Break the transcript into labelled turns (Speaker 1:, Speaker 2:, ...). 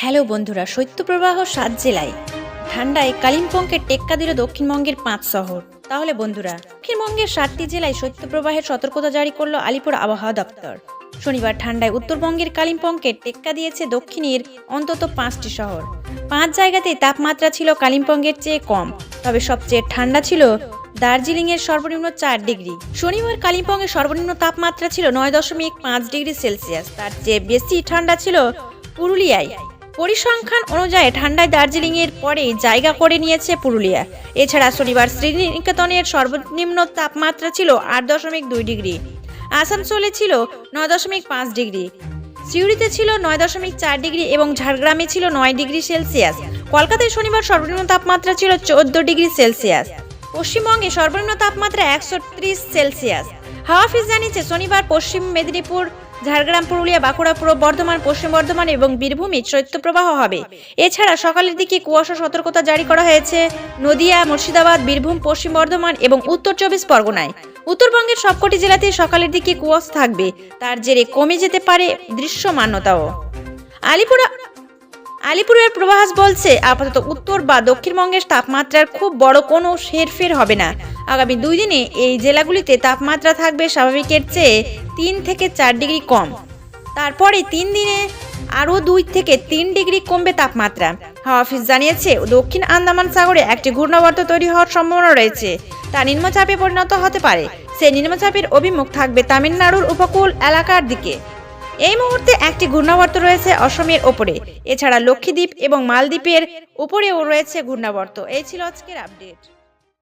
Speaker 1: Hello বন্ধুরা, শৈত্যপ্রবাহ সাত জেলায়। ঠান্ডায় কালিম্পংকে টেক্কা দিল দক্ষিণবঙ্গের পাঁচ শহর। তাহলে বন্ধুরা, দক্ষিণবঙ্গের সাতটি জেলায় শৈত্যপ্রবাহের সতর্কতা জারি করল আলিপুর আবহাওয়া দপ্তর। শনিবার ঠান্ডায় উত্তরবঙ্গের কালিম্পংকে টেক্কা দিয়েছে দক্ষিণের অন্তত পাঁচটি শহর। পাঁচ জায়গাতেই তাপমাত্রা ছিল কালিম্পংয়ের চেয়ে কম, তবে সবচেয়ে ঠান্ডা ছিল দার্জিলিংয়ের সর্বনিম্ন চার ডিগ্রি। শনিবার কালিম্পংয়ের সর্বনিম্ন তাপমাত্রা ছিল নয় দশমিক পাঁচ ডিগ্রি সেলসিয়াস, তার চেয়ে বেশি ঠান্ডা ছিল পুরুলিয়ায়। পরিসংখ্যান অনুযায়ী ঠান্ডায় দার্জিলিংয়ের পরেই জায়গা করে নিয়েছে পুরুলিয়া। এছাড়া শনিবার শ্রীনিকেতনের সর্বনিম্ন তাপমাত্রা ছিল আট দশমিক দুই ডিগ্রি। আসানসোলে ছিল নয় দশমিক পাঁচ ডিগ্রি। সিউড়িতে ছিল নয় দশমিক চার ডিগ্রি এবং ঝাড়গ্রামে ছিল নয় ডিগ্রি সেলসিয়াস। কলকাতায় শনিবার সর্বনিম্ন তাপমাত্রা ছিল চোদ্দ ডিগ্রি সেলসিয়াস। পশ্চিমবঙ্গে সর্বনিম্ন তাপমাত্রা একশো ত্রিশ সেলসিয়াস। হাওয়া অফিস জানিয়েছে, শনিবার পশ্চিম মেদিনীপুর ঝাড়গ্রাম, পুরুলিয়া, বাঁকুড়া, পূর্ব বর্ধমান, পশ্চিম বর্ধমান এবং বীরভূমে শৈত্যপ্রবাহ হবে। এছাড়া সকালের দিকে কুয়াশা সতর্কতা জারি করা হয়েছে নদিয়া, মুর্শিদাবাদ, বীরভূম, পশ্চিম বর্ধমান এবং উত্তর চব্বিশ পরগনায়। উত্তরবঙ্গের সবকটি জেলাতে সকালের দিকে কুয়াশা থাকবে। তার জেরে কমে যেতে পারে দৃশ্যমান্যতাও। আলিপুরা আলিপুরের প্রবাস বলছে, আপাতত উত্তর বা দক্ষিণবঙ্গের তাপমাত্রার খুব বড় কোনো হেরফের হবে না। আগামী দুই দিনে এই জেলাগুলিতে তাপমাত্রা থাকবে স্বাভাবিকের চেয়ে তিন থেকে চার ডিগ্রি কম। তারপরে তিন দিনে আরও দুই থেকে তিন ডিগ্রি কমবে তাপমাত্রা। হাওয়া অফিস জানিয়েছে, দক্ষিণ আন্দামান সাগরে একটি ঘূর্ণাবর্ত তৈরি হওয়ার সম্ভাবনা রয়েছে। তা নিম্নচাপে পরিণত হতে পারে। সেই নিম্নচাপের অভিমুখ থাকবে তামিলনাড়ুর উপকূল এলাকার দিকে। এই মুহূর্তে একটি ঘূর্ণাবর্ত রয়েছে অসমের ওপরে। এছাড়া লক্ষীদ্বীপ এবং মালদ্বীপের উপরেও রয়েছে ঘূর্ণাবর্ত। এই ছিল আজকের আপডেট।